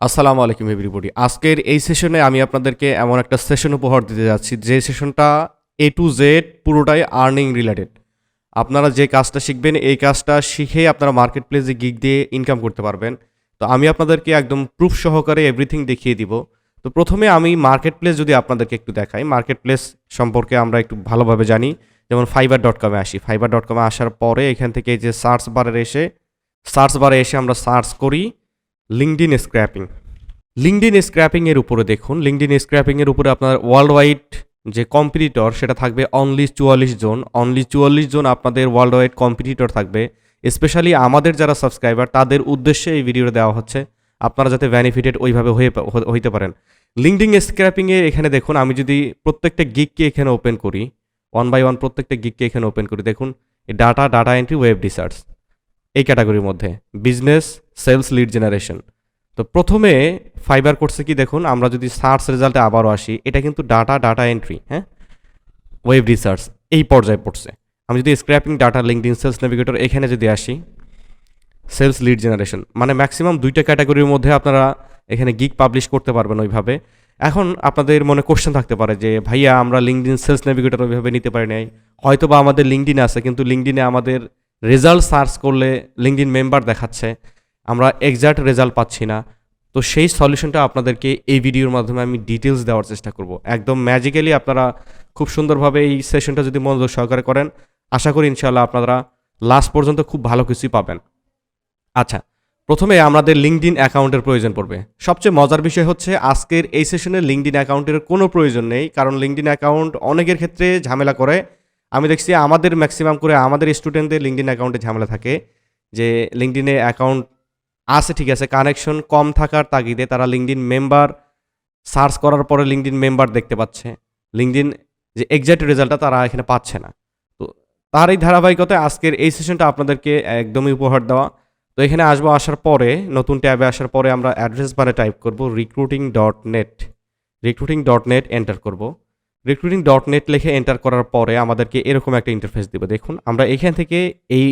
আসসালামু আলাইকুম এভরিবডি আজকের এই সেশনে আমি আপনাদেরকে এমন একটা সেশন উপহার দিতে যাচ্ছি, যে সেশনটা এ টু জেড পুরোটাই আর্নিং রিলেটেড আপনারা যে কাজটা শিখবেন, এই কাজটা শিখে আপনারা মার্কেট প্লেসে গিগ দিয়ে ইনকাম করতে পারবেন। তো আমি আপনাদেরকে একদম প্রুফ সহকারে এভরিথিং দেখিয়ে দিব। তো প্রথমে আমি মার্কেট প্লেস যদি আপনাদেরকে একটু দেখাই মার্কেট প্লেস সম্পর্কে আমরা একটু ভালোভাবে জানি। যেমন ফাইবার ডট কমে আসি। ফাইবার ডট কমে আসার পরে এখান থেকে যে সার্চ বারে এসে সার্চ বারে এসে আমরা সার্চ করি। লিঙ্কডিন স্ক্র্যাপিং লিঙ্কডিন স্ক্র্যাপিংয়ের উপরে দেখুন লিঙ্কডিন স্ক্র্যাপিংয়ের উপরে আপনার ওয়ার্ল্ড ওয়াইড যে কম্পিটিটর সেটা থাকবে অনলি চুয়াল্লিশ জন। অনলি চুয়াল্লিশ জন আপনাদের ওয়ার্ল্ড ওয়াইড কম্পিটিটর থাকবে। স্পেশালি আমাদের যারা সাবস্ক্রাইবার তাদের উদ্দেশ্যে এই ভিডিওটা দেওয়া হচ্ছে। আপনারা যাতে বেনিফিটেড ওইভাবে হয়ে হইতে পারেন। লিঙ্কডিন স্ক্র্যাপিংয়ে এখানে দেখুন, আমি যদি প্রত্যেকটা গিককে এখানে ওপেন করি ওয়ান বাই ওয়ান প্রত্যেকটা গিককে এখানে ওপেন করি, দেখুন data data entry web research এই ক্যাটাগরির মধ্যে বিজনেস সেলস লিড জেনারেশন তো প্রথমে ফাইবার করছে কি দেখুন, আমরা যদি সার্চ রেজাল্টে আবারও আসি, এটা কিন্তু ডাটা ডাটা এন্ট্রি হ্যাঁ? ওয়েব রিসার্চ এই পর্যায়ে পড়ছে। আমি যদি scraping data LinkedIn sales navigator এখানে যদি আসি সেলস লিড জেনারেশন মানে ম্যাক্সিমাম দুইটা ক্যাটাগরির মধ্যে আপনারা এখানে গিক পাবলিশ করতে পারবেন ওইভাবে। এখন আপনাদের মনে কোশ্চেন থাকতে পারে যে, ভাইয়া, আমরা লিঙ্কডিন সেলস নেভিগেটর ওইভাবে নিতে পারি নাই। হয়তো বা আমাদের লিঙ্কডিন আছে, কিন্তু লিঙ্কডিনে আমাদের রেজাল্ট সার্চ করলে লিঙ্কডিন মেম্বার দেখাচ্ছে, আমরা এক্সাক্ট রেজাল্ট পাচ্ছি না। তো সেই সলিউশনটা আপনাদেরকে এই ভিডিওর মাধ্যমে আমি ডিটেলস দেওয়ার চেষ্টা করব। একদম ম্যাজিক্যালি আপনারা খুব সুন্দরভাবে এই সেশনটা যদি মনোযোগ সহকারে করেন, আশা করি ইনশাল্লাহ আপনারা লাস্ট পর্যন্ত খুব ভালো কিছুই পাবেন। আচ্ছা প্রথমে আমাদের লিঙ্কডিন অ্যাকাউন্টের প্রয়োজন পড়বে। সবচেয়ে মজার বিষয় হচ্ছে আজকের এই সেশনে লিঙ্কডিন অ্যাকাউন্টের কোনো প্রয়োজন নেই, কারণ লিঙ্কডিন অ্যাকাউন্ট অনেকের ক্ষেত্রে ঝামেলা করে। আমি দেখছি আমাদের ম্যাক্সিমাম করে আমাদের স্টুডেন্টদের লিঙ্কডিন অ্যাকাউন্টে ঝামেলা থাকে, যে লিঙ্কডিনে অ্যাকাউন্ট আছে, ঠিক আছে কানেকশন কম থাকার তাগিদে তারা লিঙ্কডিন মেম্বার সার্চ করার পরে লিঙ্কডিন মেম্বার দেখতে পাচ্ছে। লিঙ্কডিন যে এক্সাক্ট রেজাল্টটা তারা এখানে পাচ্ছে না। তো তার এই ধারাবাহিকতায় আজকের এই সেশনটা আপনাদেরকে একদমই উপহার দেওয়া। তো এখানে আসব আসার পরে, নতুন ট্যাবে আসার পরে আমরা অ্যাড্রেস বারে টাইপ করব recruiting dot net recruiting dot net enter করব। রিক্রুটিং ডট নেট লিখে এন্টার করার পরে আমাদেরকে এরকম একটা ইন্টারফেস দেবে। দেখুন, আমরা এখান থেকে এই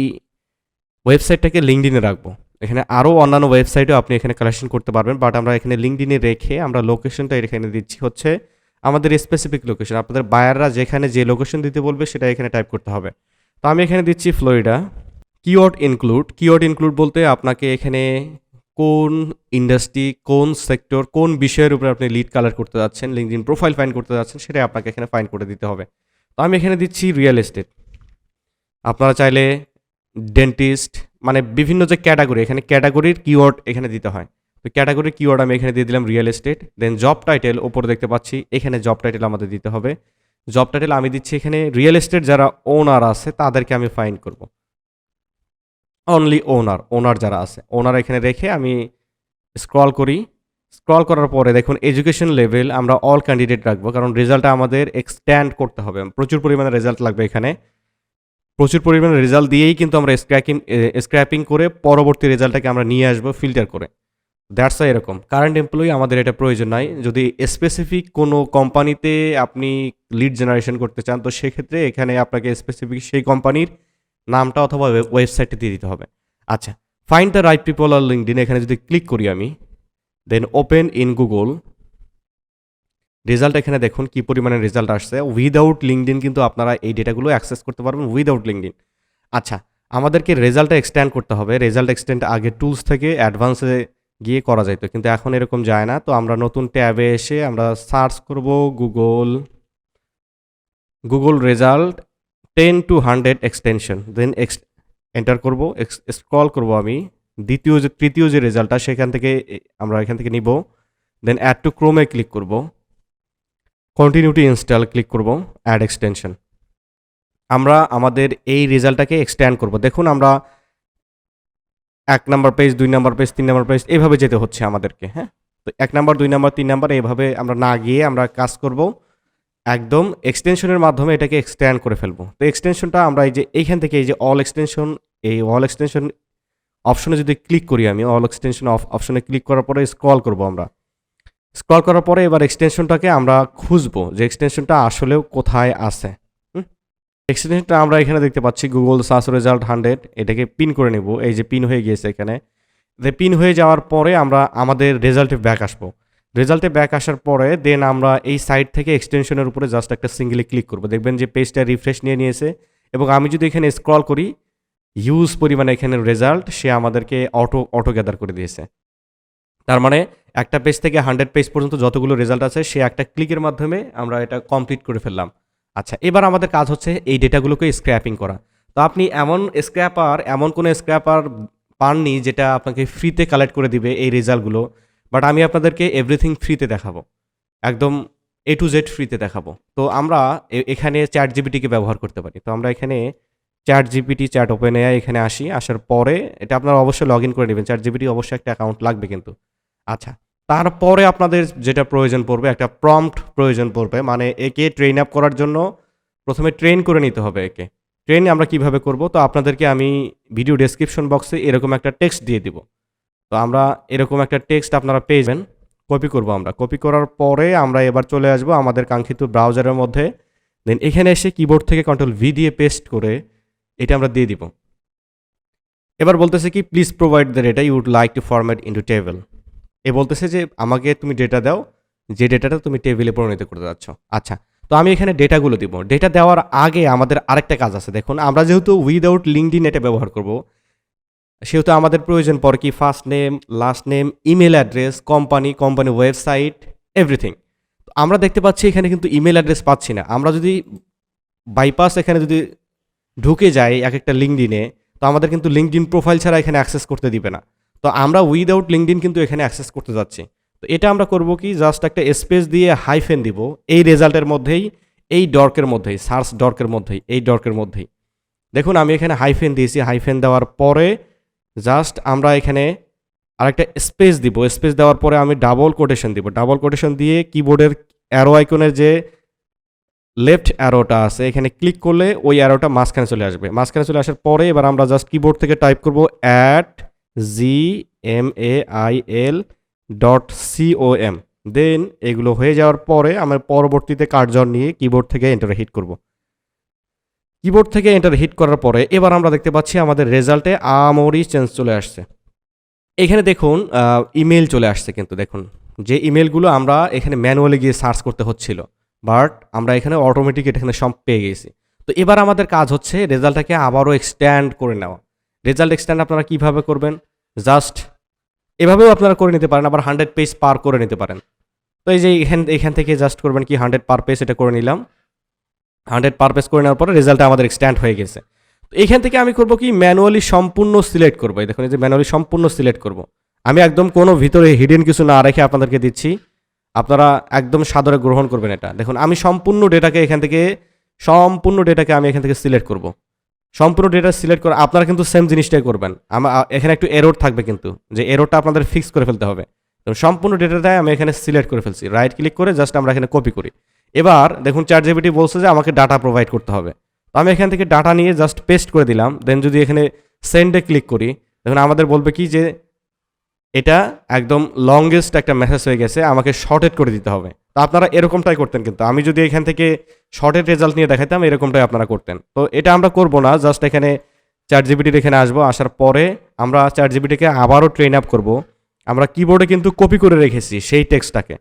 ওয়েবসাইটটাকে লিঙ্কডিনে রাখব। এখানে আরও অন্যান্য ওয়েবসাইটেও আপনি এখানে কালেকশন করতে পারবেন বাট আমরা এখানে লিঙ্কডিনে রেখে আমরা লোকেশনটা এখানে দিচ্ছি হচ্ছে আমাদের স্পেসিফিক লোকেশন আপনাদের বায়াররা যেখানে যে লোকেশন দিতে বলবে সেটা এখানে টাইপ করতে হবে। তো আমি এখানে দিচ্ছি Florida keyword include keyword include বলতে আপনাকে এখানে কোন ইন্ডাস্ট্রি কোন সেক্টর কোন বিষয়ের উপরে আপনি লিড কালার করতে যাচ্ছেন লিঙ্কডিন প্রোফাইল ফাইন করতে যাচ্ছেন সেটা আপনাকে এখানে ফাইন করে দিতে হবে। তো আমি এখানে দিচ্ছি রিয়েল এস্টেট আপনারা চাইলে ডেন্টিস্ট মানে বিভিন্ন যে ক্যাটাগরি এখানে ক্যাটাগরির কিওয়ার্ড এখানে দিতে হয়। তো ক্যাটাগরির কিওয়ার্ড আমি এখানে দিয়ে দিলাম real estate then job title ওপরে দেখতে পাচ্ছি, এখানে জব টাইটেল আমাদের দিতে হবে। জব টাইটেল আমি দিচ্ছি এখানে রিয়েল এস্টেট যারা ওনার আছে, তাদেরকে আমি ফাইন করব। অনলি ওনার ওনার যারা আছে ওনার এখানে রেখে আমি স্ক্রল করি। স্ক্রল করার পরে দেখুন এডুকেশন লেভেল আমরা অল ক্যান্ডিডেট রাখব, কারণ রেজাল্টটা আমাদের এক্সট্যান্ড করতে হবে। প্রচুর পরিমাণে রেজাল্ট লাগবে এখানে। প্রচুর পরিমাণে রেজাল্ট দিয়েই কিন্তু আমরা স্ক্র্যাকিং স্ক্র্যাপিং করে পরবর্তী রেজাল্টটাকে আমরা নিয়ে আসব ফিল্টার করে। দ্যাটস এরকম। কারেন্ট এমপ্লয়ি আমাদের এটা প্রয়োজন নাই। যদি স্পেসিফিক কোনো কোম্পানিতে আপনি লিড জেনারেশন করতে চান, তো সেক্ষেত্রে এখানে আপনাকে স্পেসিফিক সেই কোম্পানির নামটা অথবা ওয়েবসাইটে দিয়ে দিতে হবে। আচ্ছা ফাইন্ড দ্য রাইট পিপল আর লিঙ্কডিন এখানে যদি ক্লিক করি আমি then open in Google result এখানে দেখুন কি পরিমাণে রেজাল্ট আসছে। উইদাউট লিঙ্কডিন কিন্তু আপনারা এই ডেটাগুলো অ্যাক্সেস করতে পারবেন উইদাউট লিঙ্কডিন আচ্ছা আমাদেরকে রেজাল্টটা এক্সট্যান্ড করতে হবে। রেজাল্ট এক্সটেন্ড আগে টুলস থেকে অ্যাডভান্সে গিয়ে করা যাইতো, কিন্তু এখন এরকম যায় না। তো আমরা নতুন ট্যাবে এসে আমরা সার্চ করব Google Google result ten to hundred extension then X enter করব স্ক্রল করব আমি। দ্বিতীয় যে, তৃতীয় যে রেজাল্টটা সেখান থেকে আমরা এখান থেকে নিব। দেন অ্যাড টু ক্রোমে ক্লিক করব। কন্টিনিউটি ইনস্টল ক্লিক করব অ্যাড এক্সটেনশন আমরা আমাদের এই রেজাল্টটাকে এক্সট্যান্ড করব। দেখুন, আমরা এক নাম্বার পেজ দুই নাম্বার পেজ তিন নাম্বার পেজ এভাবে যেতে হচ্ছে আমাদেরকে হ্যাঁ? তো এক নাম্বার দুই নাম্বার তিন নাম্বার এইভাবে আমরা না গিয়ে আমরা কাজ করব। একদম এক্সটেনশনের মাধ্যমে এটাকে এক্সট্যান্ড করে ফেলব। তো এক্সটেনশনটা আমরা এই যে এইখান থেকে এই যে অল এক্সটেনশন এই অল এক্সটেনশন অপশনে যদি ক্লিক করি আমি অল এক্সটেনশন অফ অপশনে ক্লিক করার পরে স্ক্রল করব আমরা। স্ক্রল করার পরে এবার এক্সটেনশনটাকে আমরা খুঁজবো যে এক্সটেনশনটা আসলেও কোথায় আছে। এক্সটেনশনটা আমরা এখানে দেখতে পাচ্ছি গুগল সার্চ রেজাল্ট হান্ড্রেড এটাকে পিন করে নেব। এই যে পিন হয়ে গিয়েছে এখানে। যে পিন হয়ে যাওয়ার পরে আমরা আমাদের রেজাল্টে ব্যাক আসব। রেজাল্টে ব্যাক আসার পরে দেন আমরা এই সাইট থেকে এক্সটেনশনের উপরে জাস্ট একটা সিঙ্গেলে ক্লিক করব। দেখবেন যে পেজটা রিফ্রেশ নিয়ে নিয়েছে এবং আমি যদি এখানে স্ক্রল করি হিউজ পরিমাণে এখানে রেজাল্ট সে আমাদেরকে অটো অটো গ্যাদার করে দিয়েছে। তার মানে একটা পেজ থেকে হান্ড্রেড পেজ পর্যন্ত যতগুলো রেজাল্ট আছে, সে একটা ক্লিকের মাধ্যমে আমরা এটা কমপ্লিট করে ফেললাম। আচ্ছা এবার আমাদের কাজ হচ্ছে এই ডেটাগুলোকে স্ক্র্যাপিং করা। তো আপনি এমন স্ক্র্যাপার এমন কোনো স্ক্র্যাপার পাননি যেটা আপনাকে ফ্রিতে কালেক্ট করে দিবে এই রেজাল্টগুলো বাট আমি আপনাদেরকে এভরিথিং ফ্রিতে দেখাবো। একদম এ টু জেড ফ্রিতে দেখাবো। তো আমরা এখানে চ্যাট জিবিটিকে ব্যবহার করতে পারি। তো আমরা এখানে chat GPT chat open AI এখানে আসি। আসার পরে এটা আপনারা অবশ্যই লগ ইন করে নেবেন। চ্যাট জিপিটি অবশ্যই একটা অ্যাকাউন্ট লাগবে কিন্তু। আচ্ছা তারপরে আপনাদের যেটা প্রয়োজন পড়বে, একটা প্রম্পট প্রয়োজন পড়বে। মানে একে ট্রেন আপ করার জন্য প্রথমে ট্রেন করে নিতে হবে একে। ট্রেন আমরা কীভাবে করব? তো আপনাদেরকে আমি ভিডিও ডেসক্রিপশন বক্সে এরকম একটা টেক্সট দিয়ে দিব। তো আমরা এরকম একটা টেক্সট আপনারা পেয়ে যাবেন। কপি করব আমরা। কপি করার পরে আমরা এবার চলে আসব আমাদের কাঙ্ক্ষিত ব্রাউজারের মধ্যে। দেন এখানে এসে কিবোর্ড থেকে কন্ট্রোল ভি দিয়ে পেস্ট করে এটা আমরা দিয়ে দিব। এবার বলতেছে কি please provide the data you would like to format into table এ বলতেছে যে, আমাকে তুমি ডেটা দাও। যে ডেটাটা তুমি টেবিলে পরিণত করতে যাচ্ছ আচ্ছা তো আমি এখানে ডেটাগুলো দিব। ডেটা দেওয়ার আগে আমাদের আরেকটা কাজ আছে। দেখুন, আমরা যেহেতু উইদাউট লিঙ্কডিন এটা ব্যবহার করব সেহেতু আমাদের প্রয়োজন পড়ে কি first name last name email address company company website everything আমরা দেখতে পাচ্ছি এখানে কিন্তু ইমেল অ্যাড্রেস পাচ্ছি না। আমরা যদি বাইপাস এখানে যদি ঢুকে যাই এক একটা লিঙ্কডিনে তো আমাদের কিন্তু লিঙ্কডিন প্রোফাইল ছাড়া এখানে অ্যাক্সেস করতে দিবে না। তো আমরা উইদাউট লিঙ্কডিন কিন্তু এখানে অ্যাক্সেস করতে যাচ্ছি। তো এটা আমরা করব কি জাস্ট একটা স্পেস দিয়ে হাইফেন দিব, এই রেজাল্টের মধ্যেই, এই ডর্কের মধ্যেই সার্চ ডর্কের মধ্যেই, এই ডর্কের মধ্যেই। দেখুন, আমি এখানে হাইফেন দিয়েছি হাইফেন দেওয়ার পরে জাস্ট আমরা এখানে আরেকটা স্পেস দিব। স্পেস দেওয়ার পরে আমি ডাবল কোটেশন দিব। ডাবল কোটেশন দিয়ে কিবোর্ডের অ্যারো আইকনের যে লেফট অ্যারোটা আছে, এখানে ক্লিক করলে ওই অ্যারোটা মাঝখানে চলে আসবে। মাঝখানে চলে আসার পরে এবার আমরা জাস্ট কিবোর্ড থেকে টাইপ করব at G M A I L dot C O M then এগুলো হয়ে যাওয়ার পরে আমরা পরবর্তীতে কার্যর নিয়ে কিবোর্ড থেকে এন্টার হিট করব। কিবোর্ড থেকে এন্টার হিট করার পরে এবার আমরা দেখতে পাচ্ছি আমাদের রেজাল্টে আমরি চেঞ্জ চলে আসছে। এখানে দেখুন ইমেল চলে আসছে কিন্তু, দেখুন। যে ইমেলগুলো আমরা এখানে ম্যানুয়ালি গিয়ে সার্চ করতে হচ্ছিল বাট আমরা এখানে অটোমেটিক এখানে সব পেয়ে গেছি। তো এবার আমাদের কাজ হচ্ছে রেজাল্টটাকে আবারও এক্সট্যান্ড করে নেওয়া। রেজাল্ট এক্সট্যান্ড আপনারা কীভাবে করবেন? জাস্ট এভাবেও আপনারা করে নিতে পারেন, আবার হান্ড্রেড পেজ পার করে নিতে পারেন। তো এই যে এখান এখান থেকে জাস্ট করবেন কি হান্ড্রেড পার পেজ এটা করে নিলাম। হান্ড্রেড পার পেজ করে নেওয়ার পরে রেজাল্টটা আমাদের এক্সট্যান্ড হয়ে গেছে। তো এখান থেকে আমি করব কি, ম্যানুয়ালি সম্পূর্ণ সিলেক্ট করব। এই দেখুন, এই যে ম্যানুয়ালি সম্পূর্ণ সিলেক্ট করব। আমি একদম কোনো ভিতরে হিডেন কিছু না রেখে আপনাদেরকে দিচ্ছি। আপনারা একদম সাদরে গ্রহণ করবেন এটা। দেখুন, আমি সম্পূর্ণ ডেটাকে এখান থেকে, সম্পূর্ণ ডেটাকে আমি এখান থেকে সিলেক্ট করব। সম্পূর্ণ ডেটা সিলেক্ট করে, আপনারা কিন্তু সেম জিনিসটাই করবেন। আমার এখানে একটু এরোর থাকবে কিন্তু, যে এরোরটা আপনাদের ফিক্স করে ফেলতে হবে। সম্পূর্ণ ডেটাটাই আমি এখানে সিলেক্ট করে ফেলছি। রাইট ক্লিক করে জাস্ট আমরা এখানে কপি করি। এবার দেখুন চার জিবিটি বলছে যে আমাকে ডাটা প্রোভাইড করতে হবে। তো আমি এখান থেকে ডাটা নিয়ে জাস্ট পেস্ট করে দিলাম দেন যদি এখানে সেন্ডে ক্লিক করি, দেখুন আমাদের বলবে কি যে এটা একদম লংগেস্ট একটা মেসেজ হয়ে গেছে, আমাকে শর্টেড করে দিতে হবে। তো আপনারা এরকমটাই করতেন কিন্তু। আমি যদি এখান থেকে শর্টেড রেজাল্ট নিয়ে দেখাতাম এরকমটাই আপনারা করতেন। তো এটা আমরা করব না জাস্ট এখানে চার জিবিটির এখানে আসব, আসার পরে আমরা চার জিবিটিকে আবারও ট্রেন আপ করব। আমরা কিবোর্ডে কিন্তু কপি করে রেখেছি সেই টেক্সটটাকে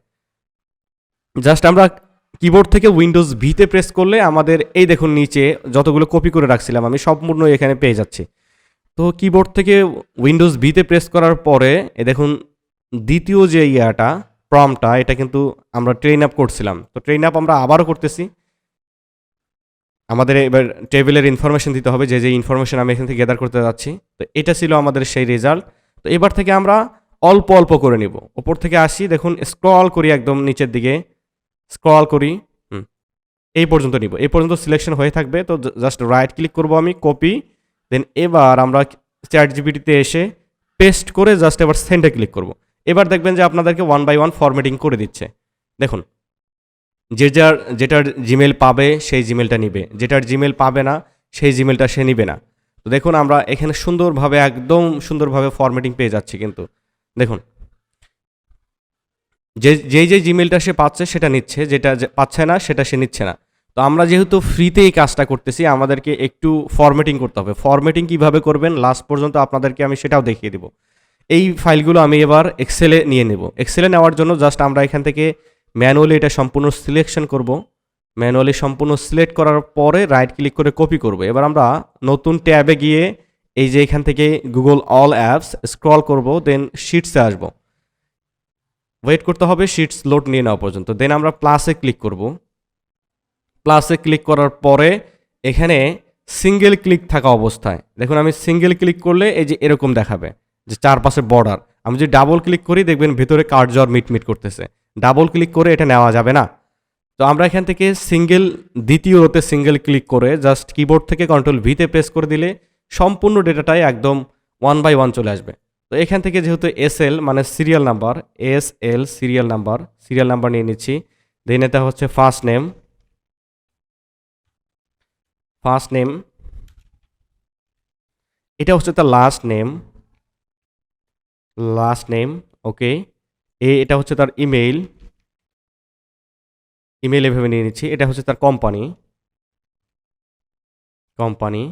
জাস্ট আমরা কিবোর্ড থেকে উইন্ডোজ ভিতে প্রেস করলে আমাদের এই দেখুন নিচে যতগুলো কপি করে রাখছিলাম, আমি সম্পূর্ণ এখানে পেয়ে যাচ্ছি। তো কিবোর্ড থেকে উইন্ডোজ ভিতে প্রেস করার পরে এ দেখুন দ্বিতীয় যে ইয়াটা প্রমটা এটা কিন্তু আমরা ট্রেন আপ করছিলাম। তো ট্রেন আপ আমরা আবারও করতেছি। আমাদের এবার টেবিলের ইনফরমেশন দিতে হবে, যে যে ইনফরমেশন আমি এখান থেকে গ্যাদার করতে যাচ্ছি। তো এটা ছিল আমাদের সেই রেজাল্ট তো এবার থেকে আমরা অল্প অল্প করে নিব। ওপর থেকে আসি, দেখুন স্ক্রল করি একদম নিচের দিকে। স্ক্রল করি। হুম। এই পর্যন্ত নিব। এই পর্যন্ত সিলেকশন হয়ে থাকবে। তো জাস্ট রাইট ক্লিক করব আমি কপি দেন এবার আমরা চ্যাট জিবিটিতে এসে পেস্ট করে জাস্ট এবার সেন্ডে ক্লিক করব। এবার দেখবেন যে আপনাদেরকে ওয়ান বাই ওয়ান ফরম্যাটিং করে দিচ্ছে। দেখুন যে যার যেটার জিমেল পাবে সেই জিমেলটা নিবে। যেটার জিমেল পাবে না সেই জিমেলটা সে নিবে না। তো দেখুন আমরা এখানে সুন্দরভাবে একদম সুন্দরভাবে ফরম্যাটিং পেয়ে যাচ্ছি কিন্তু। দেখুন যে যেই যে জিমেলটা সে পাচ্ছে সেটা নিচ্ছে, যেটা পাচ্ছে না সেটা সে নিচ্ছে না। তো আমরা যেহেতু ফ্রিতে এই কাজটা করতেছি, আমাদেরকে একটু ফরম্যাটিং করতে হবে। ফরম্যাটিং কীভাবে করবেন? লাস্ট পর্যন্ত আপনাদেরকে আমি সেটাও দেখিয়ে দিব। এই ফাইলগুলো আমি এবার এক্সেলে নিয়ে নেব। এক্সেলে নেওয়ার জন্য জাস্ট আমরা এখান থেকে ম্যানুয়ালি এটা সম্পূর্ণ সিলেকশন করব। ম্যানুয়ালি সম্পূর্ণ সিলেক্ট করার পরে রাইট ক্লিক করে কপি করব। এবার আমরা নতুন ট্যাবে গিয়ে এই যে এখান থেকে গুগল অল অ্যাপস স্ক্রল করব দেন শিটসে আসব। ওয়েট করতে হবে শিটস লোড নিয়ে নেওয়া পর্যন্ত। দেন আমরা প্লাসে ক্লিক করব। প্লাসে ক্লিক করার পরে এখানে সিঙ্গেল ক্লিক থাকা অবস্থায়। দেখুন, আমি সিঙ্গেল ক্লিক করলে এই যে এরকম দেখাবে যে চারপাশে বর্ডার আমি যদি ডাবল ক্লিক করি, দেখবেন ভিতরে ভেতরে কার্যর মিটমিট করতেছে। ডাবল ক্লিক করে এটা নেওয়া যাবে না। তো আমরা এখান থেকে সিঙ্গেল দ্বিতীয় রোতে সিঙ্গেল ক্লিক করে জাস্ট কিবোর্ড থেকে কন্ট্রোল ভিতে প্রেস করে দিলে সম্পূর্ণ ডেটাটাই একদম ওয়ান বাই ওয়ান চলে আসবে। তো এখান থেকে যেহেতু এস এল মানে serial number S L serial number serial number নিয়ে নিচ্ছি। দেন এটা হচ্ছে ফার্স্ট নেম ফার্স্ট নেম এটা হচ্ছে তার last name last name okay এ, এটা হচ্ছে তার ইমেইল ইমেইল এভাবে নিয়ে নিচ্ছি। এটা হচ্ছে তার কোম্পানি কোম্পানি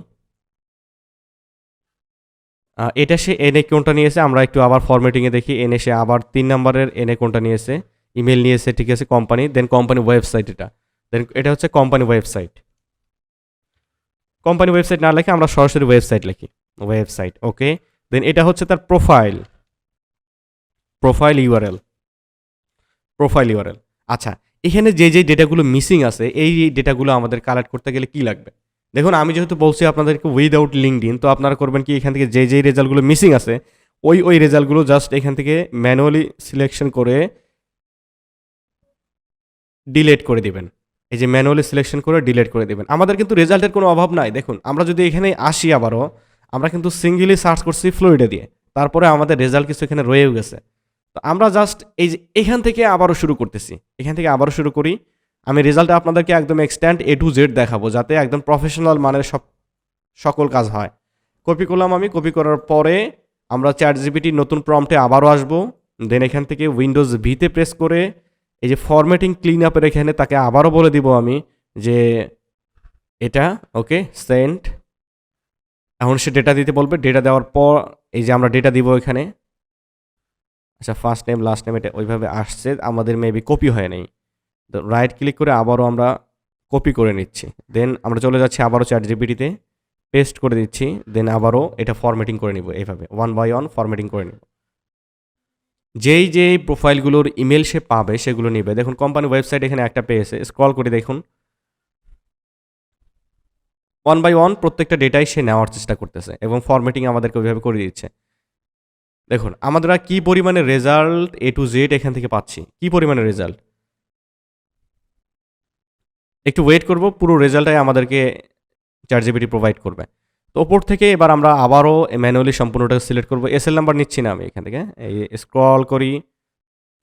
এটা সে এনে কোনটা নিয়েছে, আমরা একটু আবার ফরম্যাটিংয়ে দেখি। এনে সে আবার তিন নম্বরের এনে কোনটা নিয়েছে ইমেল নিয়েছে, ঠিক আছে কোম্পানি দেন কোম্পানি ওয়েবসাইট এটা। দেন এটা হচ্ছে কোম্পানি ওয়েবসাইট কোম্পানি ওয়েবসাইট না লিখে আমরা সরাসরি ওয়েবসাইট লিখি। ওয়েবসাইট ওকে দেন এটা হচ্ছে তার profile profile URL profile URL আচ্ছা এখানে যে যে ডেটাগুলো মিসিং আছে, এই ডেটাগুলো আমাদের কালেক্ট করতে গেলে কি লাগবে? দেখুন, আমি যেহেতু বলছি আপনাদেরকে উইদাউট লিঙ্কড ইন তো আপনারা করবেন কি, এখান থেকে যে যেই রেজাল্টগুলো মিসিং আছে, ওই ওই রেজাল্টগুলো জাস্ট এখান থেকে ম্যানুয়ালি সিলেকশন করে ডিলেট করে দিবেন। এই যে ম্যানুয়ালি সিলেকশন করে ডিলেট করে দেবেন। আমাদের কিন্তু রেজাল্টের কোনো অভাব নাই। দেখুন, আমরা যদি এখানে আসি আবারও, আমরা কিন্তু সিঙ্গেলি সার্চ করছি ফ্লোরিডা দিয়ে। তারপরে আমাদের রেজাল্ট কিছু এখানে রয়েও গেছে। তো আমরা জাস্ট এই যে এখান থেকে আবারও শুরু করতেছি। এখান থেকে আবারও শুরু করি। আমি রেজাল্টে আপনাদেরকে একদম এক্সট্যান্ড এ টু জেড দেখাবো, যাতে একদম প্রফেশনাল মানের সব, সকল কাজ হয়। কপি করলাম আমি কপি করার পরে আমরা চ্যাট জিবিটি নতুন প্রম্পটে আবারও আসব। দেন এখান থেকে উইন্ডোজ ভিতে প্রেস করে এই যে ফরম্যাটিং ক্লিন আপের এখানে তাকে আবারও বলে দিব আমি যে এটা ওকে সেন্ট এখন সে ডেটা দিতে বলবে ডেটা দেওয়ার পর এই যে আমরা ডেটা দিব এখানে। আচ্ছা ফার্স্ট নেম লাস্ট নেম এটা ওইভাবে আসছে, আমাদের মেবি কপি হয় নাই রাইট ক্লিক করে আবারও আমরা কপি করে নিচ্ছি। দেন আমরা চলে যাচ্ছি আবারও চ্যাট জিপিটিতে পেস্ট করে দিচ্ছি দেন আবারও এটা ফরম্যাটিং করে নিব এইভাবে ওয়ান বাই ওয়ান ফরম্যাটিং করে নিব। যেই যেই প্রোফাইলগুলোর ইমেল সে পাবে, সেগুলো নিবে। দেখুন কোম্পানি ওয়েবসাইট এখানে একটা পেয়েছে স্ক্রল করে দেখুন। ওয়ান বাই ওয়ান প্রত্যেকটা ডেটাই সে নেওয়ার চেষ্টা করতেছে এবং ফরম্যাটিং আমাদেরকে ওইভাবে করে দিচ্ছে। দেখুন, আমরা কি পরিমাণে রেজাল্ট এ টু জেড এখান থেকে পাচ্ছি? কি পরিমাণে রেজাল্ট একটু ওয়েট করব, পুরো রেজাল্টটাই আমাদেরকে চার জিবিটি প্রোভাইড করবে। তো ওপর থেকে এবার আমরা আবারও ম্যানুয়ালি সম্পূর্ণটা সিলেক্ট করব। এসএল নাম্বার নিচ্ছি না আমি এখান থেকে। এই স্ক্রল করি।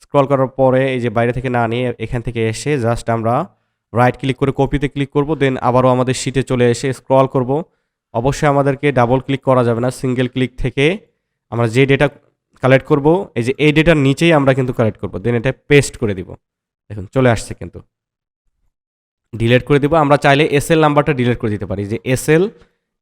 স্ক্রল করার পরে এই যে বাইরে থেকে না নিয়ে এখান থেকে এসে জাস্ট আমরা রাইট ক্লিক করে কপিতে ক্লিক করব দেন আবারও আমাদের শিটে চলে এসে স্ক্রল করব। অবশ্যই আমাদেরকে ডাবল ক্লিক করা যাবে না। সিঙ্গেল ক্লিক থেকে আমরা যে ডেটা কালেক্ট করব, এই যে এই ডেটার নিচেই আমরা কিন্তু কালেক্ট করব। দেন এটা পেস্ট করে দিব। দেখুন, চলে আসছে কিন্তু। ডিলেট করে দিব। আমরা চাইলে এসএল নাম্বারটা ডিলেট করে দিতে পারি। যে এসএল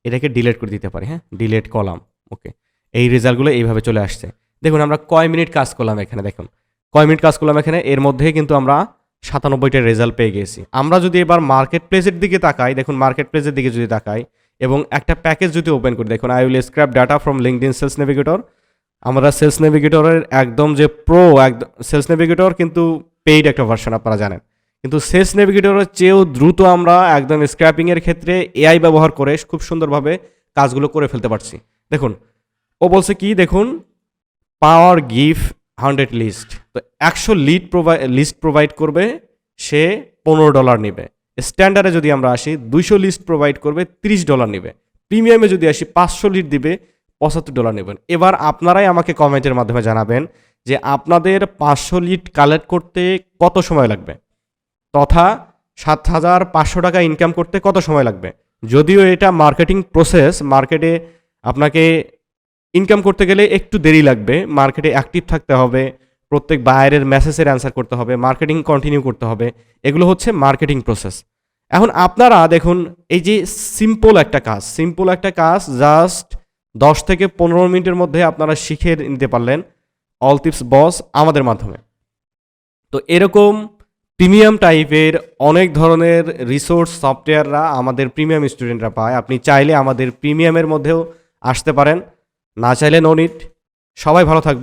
এটাকে ডিলেট করে দিতে পারি হ্যাঁ? Delete column, okay. এই রেজাল্টগুলো এইভাবে চলে আসছে। দেখুন, আমরা কয় মিনিট কাজ করলাম এখানে, দেখুন। কয় মিনিট কাজ করলাম এখানে, এর মধ্যে কিন্তু আমরা সাতানব্বইটা রেজাল্ট পেয়ে গেছি। আমরা যদি এবার মার্কেট প্লেসের দিকে তাকাই, দেখুন মার্কেট প্লেসের দিকে যদি তাকাই, এবং একটা প্যাকেজ যদি ওপেন করি, দেখুন I will scrap data from linked sales navigator আমরা সেলস নেভিগেটরের একদম যে প্রো একদম সেলস নেভিগেটর কিন্তু পেইড একটা ভার্সন আপনারা জানেন। কিন্তু সেলস নেভিগেটরের চেয়েও দ্রুত আমরা একদম স্ক্র্যাপিংয়ের ক্ষেত্রে এআই ব্যবহার করে খুব সুন্দরভাবে কাজগুলো করে ফেলতে পারছি। দেখুন, ও বলছে কি, দেখুন পাওয়ার গিফ হান্ড্রেড লিস্ট তো একশো লিড প্রোভাইড লিস্ট প্রোভাইড করবে, সে পনেরো ডলার নেবে। স্ট্যান্ডার্ডে যদি আমরা আসি, দুইশো লিস্ট প্রোভাইড করবে, তিরিশ ডলার নেবে। প্রিমিয়ামে যদি আসি, পাঁচশো লিড দিবে, পঁচাত্তর ডলার নেবেন। এবার আপনারাই আমাকে কমেন্টের মাধ্যমে জানাবেন যে আপনাদের পাঁচশো লিড কালেক্ট করতে কত সময় লাগবে? তথা সাত হাজার পাঁচশো টাকা ইনকাম করতে কত সময় লাগবে? যদিও এটা মার্কেটিং প্রসেস মার্কেটে আপনাকে ইনকাম করতে গেলে একটু দেরি লাগবে মার্কেটে অ্যাক্টিভ থাকতে হবে, প্রত্যেক বায়ারের মেসেজের অ্যান্সার করতে হবে মার্কেটিং কন্টিনিউ করতে হবে, এগুলো হচ্ছে মার্কেটিং প্রসেস এখন আপনারা দেখুন, এই যে সিম্পল একটা কাজ সিম্পল একটা কাজ জাস্ট দশ থেকে পনেরো মিনিটের মধ্যে আপনারা শিখে নিতে পারলেন অল টিপস বস আমাদের মাধ্যমে। তো এরকম প্রিমিয়াম টাইপের অনেক ধরনের রিসোর্স সফটওয়্যাররা আমাদের প্রিমিয়াম স্টুডেন্টরা পায়। আপনি চাইলে আমাদের প্রিমিয়ামের মধ্যেও আসতে পারেন। না চাইলে নো নিট সবাই ভালো থাকবে